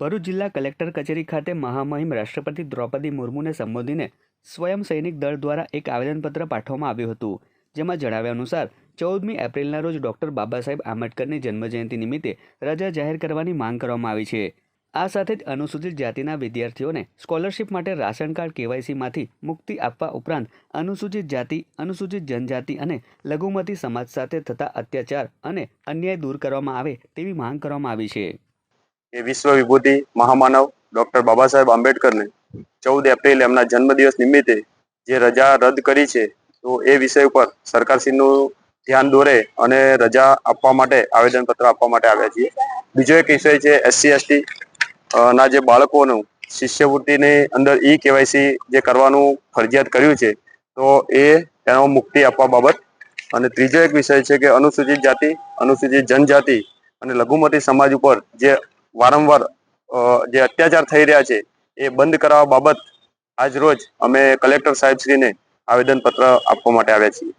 ભરૂચ જિલ્લા કલેક્ટર કચેરી ખાતે મહામહિમ રાષ્ટ્રપતિ દ્રૌપદી મુર્મુને સંબોધીને સ્વયં સૈનિક દળ દ્વારા એક આવેદનપત્ર પાઠવવામાં આવ્યું હતું, જેમાં જણાવ્યા અનુસાર, ચૌદમી એપ્રિલના રોજ ડૉક્ટર બાબા સાહેબ આંબેડકરની જન્મજયંતિ નિમિત્તે રજા જાહેર કરવાની માંગ કરવામાં આવી છે. આ સાથે જ અનુસૂચિત જાતિના વિદ્યાર્થીઓને સ્કોલરશિપ માટે રાશન કાર્ડ કેવાયસીમાંથી મુક્તિ આપવા ઉપરાંત અનુસૂચિત જાતિ, અનુસૂચિત જનજાતિ અને લઘુમતી સમાજ સાથે થતા અત્યાચાર અને અન્યાય દૂર કરવામાં આવે તેવી માંગ કરવામાં આવી છે. એ વિશ્વ વિભૂતિ મહામાનવ ડોક્ટર બાબા સાહેબ આંબેડકરને ચૌદ એપ્રિલ એમના જન્મદિવસ નિમિત્તે જે રજા રદ કરી છે, તો એ વિષય ઉપર સરકારશ્રીનું ધ્યાન દોરે અને રજા આપવા માટે આવેદનપત્ર આપવા માટે આવ્યા છીએ. બીજો એક વિષય છે, એસસી, એસટી ના જે બાળકોનું શિષ્યવૃત્તિની અંદર ઈ કેવાયસી જે કરવાનું ફરજિયાત કર્યું છે, તો એ તેનો મુક્તિ આપવા બાબત. અને ત્રીજો એક વિષય છે કે અનુસૂચિત જાતિ, અનુસૂચિત જનજાતિ અને લઘુમતી સમાજ ઉપર જે વારંવાર જે અત્યાચાર થઈ રહ્યા છે, એ બંધ કરાવવા બાબત આજ રોજ અમે કલેક્ટર સાહેબશ્રીને આવેદનપત્ર આપવા માટે આવ્યા છીએ.